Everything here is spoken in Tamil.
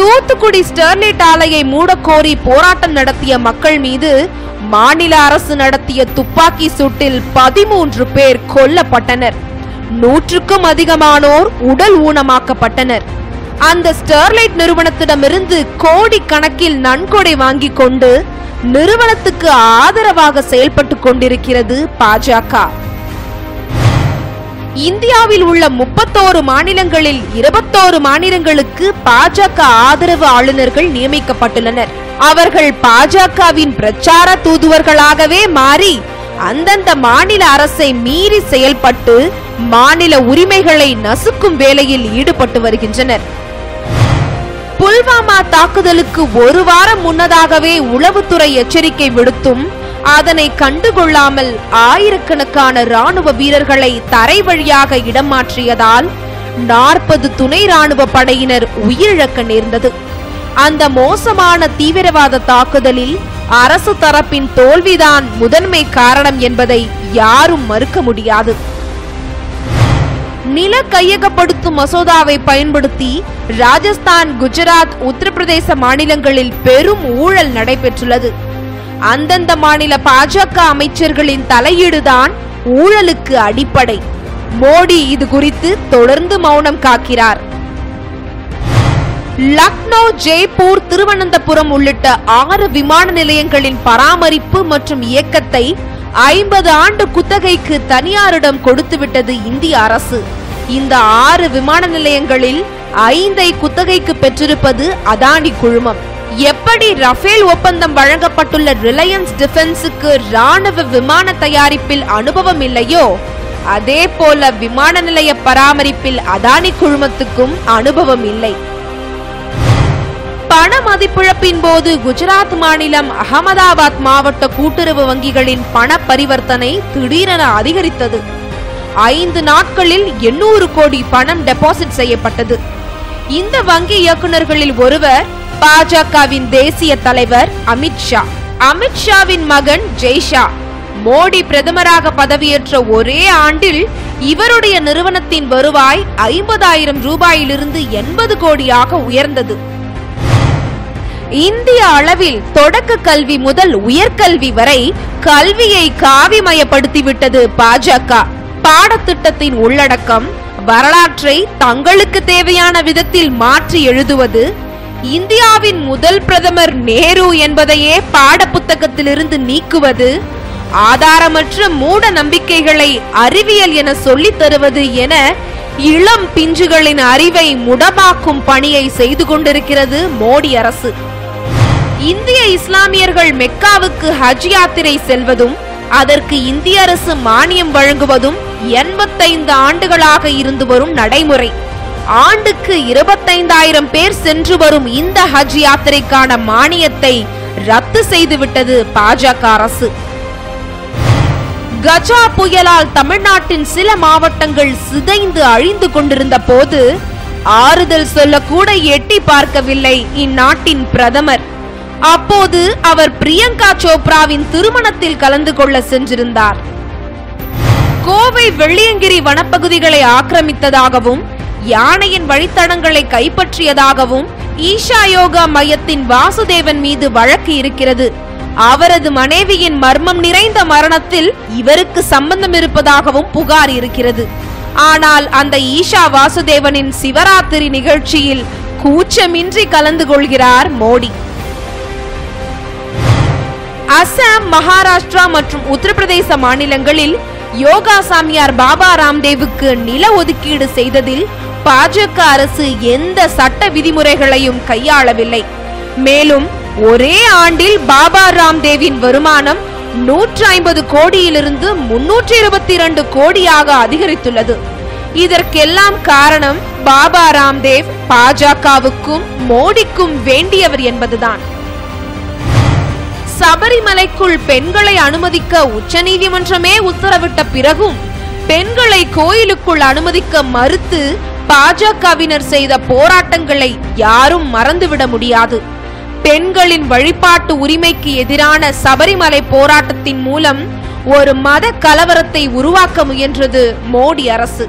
தூத்துக்குடி ஸ்டெர்லைட் ஆலையை மூடக்கோரி போராட்டம் நடத்திய மக்கள் மீது மாநில அரசு நடத்திய துப்பாக்கி சூட்டில் பதிமூன்று பேர் கொல்லப்பட்டனர். நூற்றுக்கும் அதிகமானோர் உடல் ஊனமாக்கப்பட்டனர். அந்த ஸ்டெர்லைட் நிறுவனத்திடமிருந்து கோடி கணக்கில் நன்கொடை வாங்கிக் கொண்டு நிறுவனத்துக்கு ஆதரவாக செயல்பட்டு கொண்டிருக்கிறது பாஜக. இந்தியாவில் உள்ள முப்பத்தோரு மாநிலங்களில் இருபத்தோரு மாநிலங்களுக்கு பாஜக ஆதரவு ஆளுநர்கள் நியமிக்கப்பட்டுள்ளனர். அவர்கள் பாஜகவின் பிரச்சார தூதுவர்களாகவே மாறி அந்தந்த மாநில அரசை மீறி செயல்பட்டு மாநில உரிமைகளை நசுக்கும் வேலையில் ஈடுபட்டு வருகின்றனர். புல்வாமா தாக்குதலுக்கு ஒரு வாரம் முன்னதாகவே உளவுத்துறை எச்சரிக்கை விடுத்தும் அதனை கண்டுகொள்ளாமல் ஆயிரக்கணக்கான ராணுவ வீரர்களை தரை வழியாக இடமாற்றியதால் நாற்பது துணை ராணுவ படையினர் உயிரிழக்க நேர்ந்தது. அந்த மோசமான தீவிரவாத தாக்குதலில் அரசு தரப்பின் தோல்விதான் முதன்மை காரணம் என்பதை யாரும் மறுக்க முடியாது. நில கையகப்படுத்தும் மசோதாவை பயன்படுத்தி ராஜஸ்தான் குஜராத் உத்தரப்பிரதேச மாநிலங்களில் பெரும் ஊழல் நடைபெற்றுள்ளது. அந்தந்த மாநில பாஜக அமைச்சர்களின் தலையீடுதான் ஊழலுக்கு அடிப்படை. மோடி இது குறித்து தொடர்ந்து மௌனம் காக்கிறார். லக்னோ ஜெய்ப்பூர் திருவனந்தபுரம் உள்ளிட்ட ஆறு விமான நிலையங்களின் பராமரிப்பு மற்றும் இயக்கத்தை ஐம்பது ஆண்டு குத்தகைக்கு தனியாரிடம் கொடுத்துவிட்டது இந்திய அரசு. இந்த ஆறு விமான நிலையங்களில் ஐந்தை குத்தகைக்கு பெற்றிருப்பது அதானி குழுமம். எப்படி ரஃபேல் ஒப்பந்தம் வழங்கப்பட்டுள்ள ரிலையன்ஸ் டிஃபென்ஸுக்கு ராணுவ விமான தயாரிப்பில் அனுபவம் இல்லையோ அதே போல விமான நிலைய பராமரிப்பில் அதானி குழுமத்துக்கும் அனுபவம் இல்லை. பண மதிப்பிழப்பின் போது குஜராத் மாநிலம் அகமதாபாத் மாவட்ட கூட்டுறவு வங்கிகளின் பண பரிவர்த்தனை திடீரென அதிகரித்தது. ஐந்து நாட்களில் எண்ணூறு கோடி பணம் டெபாசிட் செய்யப்பட்டது. இந்த வங்கி இயக்குநர்களில் ஒருவர் பாஜகவின் தேசிய தலைவர் அமித்ஷா அமித்ஷாவின் மகன் ஜெய்ஷா. மோடி பிரதமராக பதவியேற்ற ஒரே ஆண்டில் இவருடைய நிறுவனத்தின் வருவாய் ஐம்பதாயிரம் ரூபாயிலிருந்து எண்பது கோடியாக உயர்ந்தது. இந்திய அளவில் தொடக்க கல்வி முதல் உயர்கல்வி வரை கல்வியை காவிமயப்படுத்திவிட்டது பாஜக. பாடத்திட்டத்தின் உள்ளடக்கம் வரலாற்றை தங்களுக்கு தேவையான விதத்தில் மாற்றி எழுதுவது இந்தியாவின் முதல் பிரதமர் நேரு என்பதையே பாடப்புத்தகத்திலிருந்து நீக்குவது ஆதாரமற்ற மூட நம்பிக்கைகளை அறிவியல் என சொல்லித் தருவது என இளம் பிஞ்சுகளின் அறிவை முடமாக்கும் பணியை செய்து கொண்டிருக்கிறது மோடி அரசு. இந்திய இஸ்லாமியர்கள் மெக்காவுக்கு ஹஜ் யாத்திரை செல்வதும் அதற்கு இந்திய அரசு மானியம் வழங்குவதும் எண்பத்தைந்து ஆண்டுகளாக இருந்து வரும் நடைமுறை. ஆண்டுக்கு இருபத்தைந்தாயிரம் பேர் சென்று வரும் இந்த ஹஜ் யாத்திரைக்கான மானியத்தை ரத்து செய்துவிட்டது பாஜக அரசு. கஜா புயலால் தமிழ்நாட்டின் சில மாவட்டங்கள் சிதைந்து அழிந்து கொண்டிருந்த போது ஆறுதல் சொல்லக்கூட எட்டி பார்க்கவில்லை இந்நாட்டின் பிரதமர். அப்போது அவர் பிரியங்கா சோப்ராவின் திருமணத்தில் கலந்து கொள்ள சென்றிருந்தார். கோவை வெள்ளியங்கிரி வனப்பகுதிகளை ஆக்கிரமித்ததாகவும் யானையின் வழித்தடங்களை கைப்பற்றியதாகவும் ஈஷா யோகா மையத்தின் வாசுதேவன் மீது வழக்கு இருக்கிறது. அவரது மனைவியின் மர்மம் நிறைந்த மரணத்தில் இவருக்கு சம்பந்தம் இருப்பதாகவும் புகார் இருக்கிறது. ஆனால் அந்த ஈஷா வாசுதேவனின் சிவராத்திரி நிகழ்ச்சியில் கூச்சமின்றி கலந்து கொள்கிறார் மோடி. அசாம் மகாராஷ்டிரா மற்றும் உத்தரப்பிரதேச மாநிலங்களில் யோகா சாமியார் பாபா ராம்தேவுக்கு நில ஒதுக்கீடு செய்ததில் பாஜக அரசு எந்த சட்ட விதிமுறைகளையும் கையாளவில்லை. மேலும் ஒரே ஆண்டில் பாபா ராம்தேவின் வருமானம் நூற்றி ஐம்பது கோடியிலிருந்து முன்னூற்றி இருபத்தி இரண்டு கோடியாக அதிகரித்துள்ளது. இதற்கெல்லாம் காரணம் பாபா ராம்தேவ் பாஜகவுக்கும் மோடிக்கும் வேண்டியவர் என்பதுதான். சபரிமலைக்குள் பெண்களை அனுமதிக்க உச்சநீதிமன்றமே உத்தரவிட்ட பிறகும் பெண்களை கோயிலுக்குள் அனுமதிக்க மறுத்து பாஜகவினர் செய்த போராட்டங்களை யாரும் மறந்துவிட முடியாது. பெண்களின் வழிபாட்டு உரிமைக்கு எதிரான சபரிமலை போராட்டத்தின் மூலம் ஒரு மத கலவரத்தை உருவாக்க முயன்றது மோடி அரசு.